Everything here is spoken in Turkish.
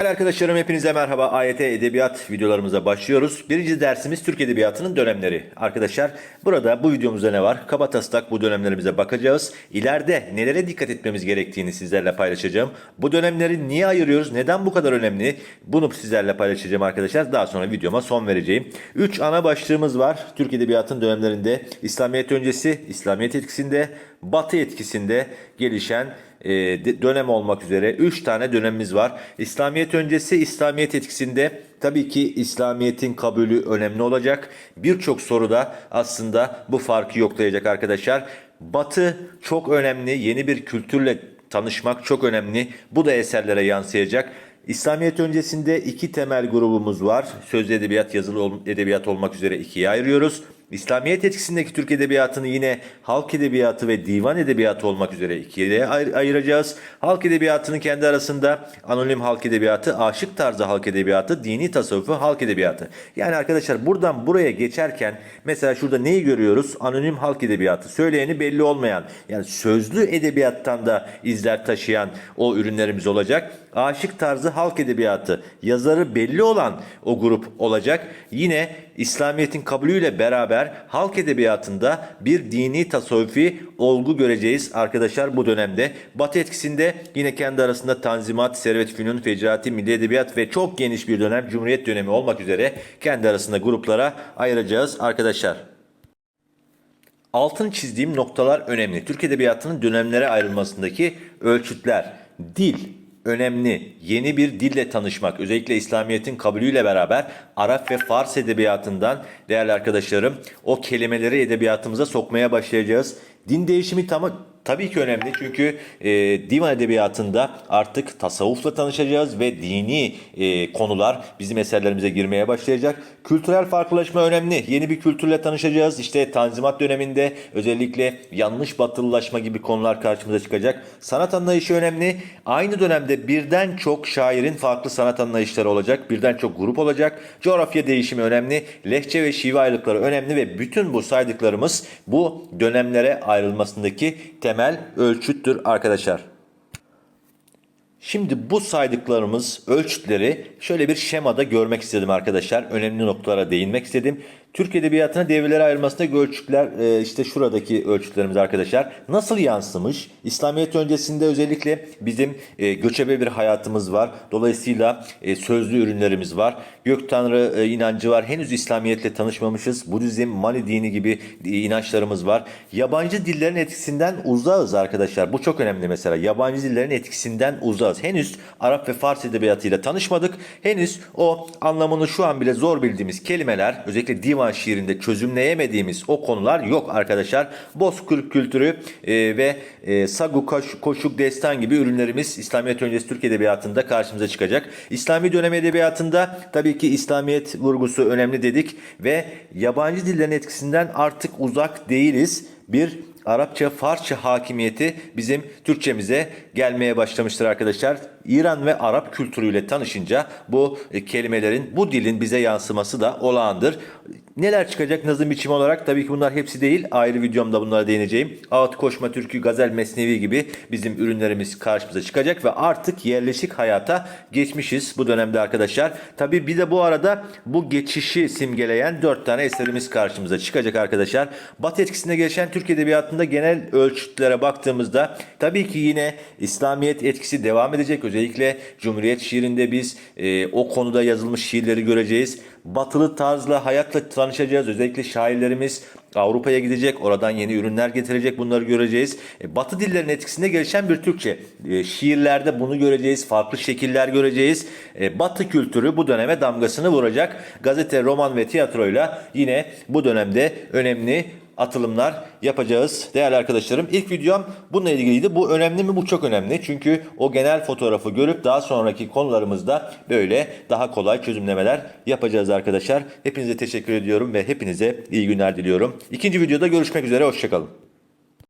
Değerli arkadaşlarım hepinize merhaba. AYT Edebiyat videolarımıza başlıyoruz. Birinci dersimiz Türk Edebiyatı'nın dönemleri. Arkadaşlar burada bu videomuzda ne var? Kaba taslak bu dönemlerimize bakacağız. İleride nelere dikkat etmemiz gerektiğini sizlerle paylaşacağım. Bu dönemleri niye ayırıyoruz? Neden bu kadar önemli? Bunu sizlerle paylaşacağım arkadaşlar. Daha sonra videoma son vereceğim. 3 ana başlığımız var. Türk Edebiyatı'nın dönemlerinde İslamiyet öncesi, İslamiyet etkisinde, Batı etkisinde gelişen e, dönem olmak üzere 3 tane dönemimiz var. İslamiyet öncesi, İslamiyet etkisinde tabii ki İslamiyet'in kabulü önemli olacak. Birçok soruda aslında bu farkı yoklayacak arkadaşlar. Batı çok önemli. Yeni bir kültürle tanışmak çok önemli. Bu da eserlere yansıyacak. İslamiyet öncesinde iki temel grubumuz var. Sözlü edebiyat, yazılı edebiyat olmak üzere ikiye ayırıyoruz. İslamiyet etkisindeki Türk edebiyatını yine halk edebiyatı ve divan edebiyatı olmak üzere ikiye ayır- ayıracağız. Halk edebiyatının kendi arasında anonim halk edebiyatı, aşık tarzı halk edebiyatı, dini tasavvufu halk edebiyatı. Yani arkadaşlar buradan buraya geçerken mesela şurada neyi görüyoruz? Anonim halk edebiyatı. Söyleyeni belli olmayan yani sözlü edebiyattan da izler taşıyan o ürünlerimiz olacak. Aşık tarzı halk edebiyatı, yazarı belli olan o grup olacak. Yine İslamiyet'in kabulüyle beraber halk edebiyatında bir dini tasavvufi olgu göreceğiz arkadaşlar bu dönemde. Batı etkisinde yine kendi arasında Tanzimat, Servet Fünun, Fecrati, Milli Edebiyat ve çok geniş bir dönem Cumhuriyet dönemi olmak üzere kendi arasında gruplara ayıracağız arkadaşlar. Altın çizdiğim noktalar önemli. Türk Edebiyatı'nın dönemlere ayrılmasındaki ölçütler. Dil önemli. Yeni bir dille tanışmak. Özellikle İslamiyet'in kabulüyle beraber Arap ve Fars edebiyatından değerli arkadaşlarım o kelimeleri edebiyatımıza sokmaya başlayacağız. Din değişimi tam, tabii ki önemli çünkü e, divan edebiyatında artık tasavvufla tanışacağız ve dini e, konular bizim eserlerimize girmeye başlayacak. Kültürel farklılaşma önemli. Yeni bir kültürle tanışacağız. İşte Tanzimat döneminde özellikle yanlış batılılaşma gibi konular karşımıza çıkacak. Sanat anlayışı önemli. Aynı dönemde birden çok şairin farklı sanat anlayışları olacak. Birden çok grup olacak. Coğrafya değişimi önemli. Lehçe ve şive ayrılıkları önemli ve bütün bu saydıklarımız bu dönemlere ayrılmasındaki temel ölçüttür arkadaşlar. Şimdi bu saydıklarımız ölçütleri şöyle bir şemada görmek istedim arkadaşlar. Önemli noktalara değinmek istedim. Türk Edebiyatı'na devirlere ayrılmasındaki ölçütler e, işte şuradaki ölçütlerimiz arkadaşlar. Nasıl yansımış? İslamiyet öncesinde özellikle bizim e, göçebe bir hayatımız var. Dolayısıyla e, sözlü ürünlerimiz var. Gök Tanrı e, inancı var. Henüz İslamiyetle tanışmamışız. Budizm, Mani dini gibi e, inançlarımız var. Yabancı dillerin etkisinden uzağız arkadaşlar. Bu çok önemli mesela. Yabancı dillerin etkisinden uzağız. Henüz Arap ve Fars edebiyatıyla tanışmadık. Henüz o anlamını şu an bile zor bildiğimiz kelimeler özellikle divan şiirinde çözümleyemediğimiz o konular yok arkadaşlar. Bozkır kültürü e, ve e, sagu, koş- koşuk, destan gibi ürünlerimiz İslamiyet öncesi Türk edebiyatında karşımıza çıkacak. İslami dönem edebiyatında tabii ki İslamiyet vurgusu önemli dedik ve yabancı dillerin etkisinden artık uzak değiliz. Bir Arapça, Farsça hakimiyeti bizim Türkçemize gelmeye başlamıştır arkadaşlar. İran ve Arap kültürüyle tanışınca bu e, kelimelerin, bu dilin bize yansıması da olağandır. Neler çıkacak nazım biçimi olarak? Tabii ki bunlar hepsi değil. Ayrı videomda bunlara değineceğim. Ağıt, koşma, türkü, gazel, mesnevi gibi bizim ürünlerimiz karşımıza çıkacak ve artık yerleşik hayata geçmişiz bu dönemde arkadaşlar. Tabii bir de bu arada bu geçişi simgeleyen dört tane eserimiz karşımıza çıkacak arkadaşlar. Batı etkisinde gelişen Türk Edebiyatı'nda genel ölçütlere baktığımızda tabii ki yine İslamiyet etkisi devam edecek. Özellikle Cumhuriyet şiirinde biz e, o konuda yazılmış şiirleri göreceğiz. Batılı tarzla hayatla tanışacağız. Özellikle şairlerimiz Avrupa'ya gidecek. Oradan yeni ürünler getirecek. Bunları göreceğiz. E, Batı dillerin etkisinde gelişen bir Türkçe. E, şiirlerde bunu göreceğiz. Farklı şekiller göreceğiz. E, Batı kültürü bu döneme damgasını vuracak. Gazete, roman ve tiyatroyla yine bu dönemde önemli atılımlar yapacağız değerli arkadaşlarım. İlk videom bununla ilgiliydi. Bu önemli mi? Bu çok önemli. Çünkü o genel fotoğrafı görüp daha sonraki konularımızda böyle daha kolay çözümlemeler yapacağız arkadaşlar. Hepinize teşekkür ediyorum ve hepinize iyi günler diliyorum. İkinci videoda görüşmek üzere. Hoşçakalın.